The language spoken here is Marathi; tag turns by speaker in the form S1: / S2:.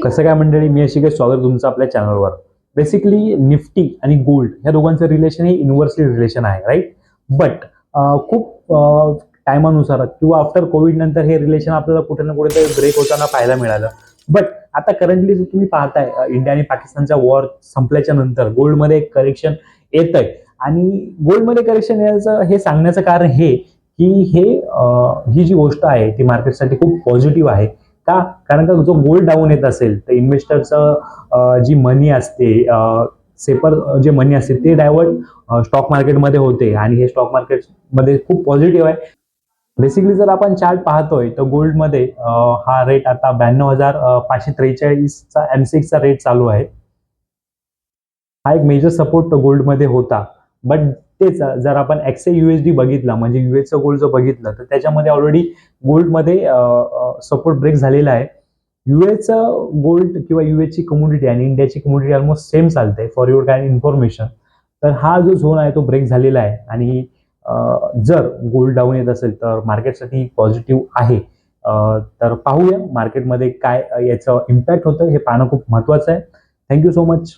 S1: कसं काय मंडळी? मी अशी काय स्वागत तुमचं आपल्या चॅनलवर बेसिकली निफ्टी आणि गोल्ड ह्या दोघांचं रिलेशन हे इन्व्हर्सली रिलेशन आहे राईट बट खूप टायमानुसार किंवा आफ्टर कोविड नंतर हे रिलेशन आपल्याला कुठे ना कुठे ब्रेक होताना पाहायला मिळालं. बट आता करंटली जर तुम्ही पाहताय इंडिया आणि पाकिस्तानचा वॉर संपल्याच्या नंतर गोल्डमध्ये एक करेक्शन येत आहे आणि गोल्डमध्ये करेक्शन यायचं हे सांगण्याचं कारण हे की हे ही जी गोष्ट आहे ती मार्केटसाठी खूप पॉझिटिव्ह आहे. का? कारण का जो गोल्ड डाऊन येत असेल तर इन्व्हेस्टरचं जी मनी असते सेपर जे मनी असते ते डायव्हर्ट स्टॉक मार्केटमध्ये होते. आणि हे स्टॉक मार्केटमध्ये खूप पॉझिटिव्ह आहे. बेसिकली जर आपण चार्ट पाहतोय तर गोल्डमध्ये हा रेट आता ब्याण्णव हजार पाचशे त्रेचाळीसचा एम सिक्सचा रेट चालू आहे. हा एक मेजर सपोर्ट गोल्डमध्ये होता. बट तेच जर आपण एक्से युएसडी बघितला म्हणजे युएसचं गोल्ड जर बघितलं तर त्याच्यामध्ये ऑलरेडी गोल्डमध्ये सपोर्ट ब्रेक झालेला आहे. युएसचं गोल्ड किंवा युएसची कम्युनिटी आणि इंडियाची कम्युनिटी ऑलमोस्ट सेम चालते फॉर युअर काइंड इन्फॉर्मेशन तर हा जो झोन आहे तो ब्रेक झालेला आहे. आणि जर गोल्ड डाऊन येत असेल तर मार्केटसाठी पॉझिटिव्ह आहे. तर पाहूया मार्केटमध्ये काय याचं इम्पॅक्ट होतं हे पाहणं खूप महत्त्वाचं आहे. Thank you so much